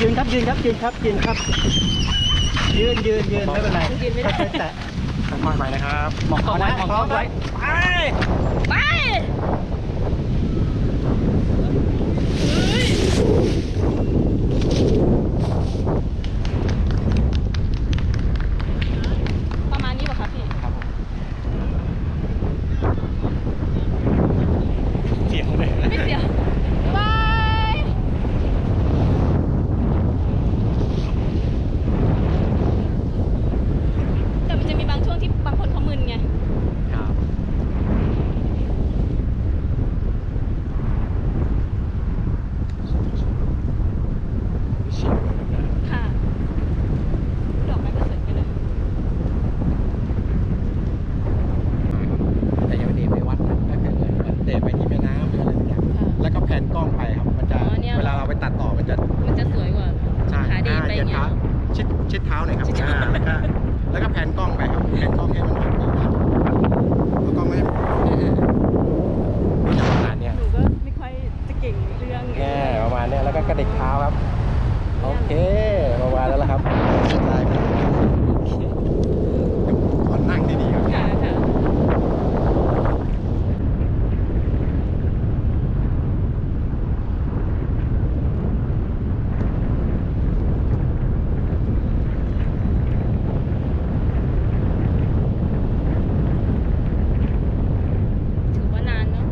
ยืนครับยืนครับยืนครับยืนครับ ยืนยืนยืนไม่เป็นไรยืนไม่ได้ค่อยๆแตะค่อยไปนะครับมองไว้มองไว้ไปไป ประมาณนี้ป่ะคะพี่ ครับผมเสียงเลย ไม่เสียบายแต่มันจะมีบางช่วงที่บางคนเขามึนไง ครับเสียงเลยนะ ค่ะ ดอกไม้ก็สวยไปเลย แต่ยังไม่เดไปวัดนะก็คือเหมือนเดไปที่แม่น้ำหรืออะไรสักอย่าง ค่ะ แล้วก็แผนกล้องไปครับ มันจะ อ๋อเนี่ย เวลาเราไป ตัดต่อมันจะมันจะสวยกว่าใช่ขาดีอ่าไปเหยียดเงี้เท้ายชิดชิดเท้าหน่อยครับชิดเท้าอ่าแล้วก็แล้วก็แผนกล้องไปครับแผนกล้องให้มันหันดีครับแล้วกล้องไม่ให้เออประมาณเนี้ยๆหนูก็ไม่ค่อยจะเก่งเรื่องแง่ประมาณเนี้ยแล้วก็กระดิกเท้าครับ โอเคประมาณนั้นแหละครับได้ครับขอนั่งดีๆครับ ค่ะค่ะ ถือว่านานเนาะ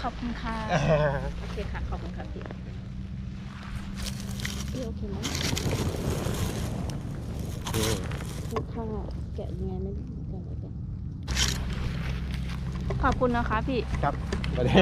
ขอบ คุณค่ะโอเคค่ะ ขอบคุณค่ะพี่พี่โอเคไหมพูดข้างแกะยังไงไม่แกะไม่แกะขอบคุณนะคะพี่ ครับสวัสดี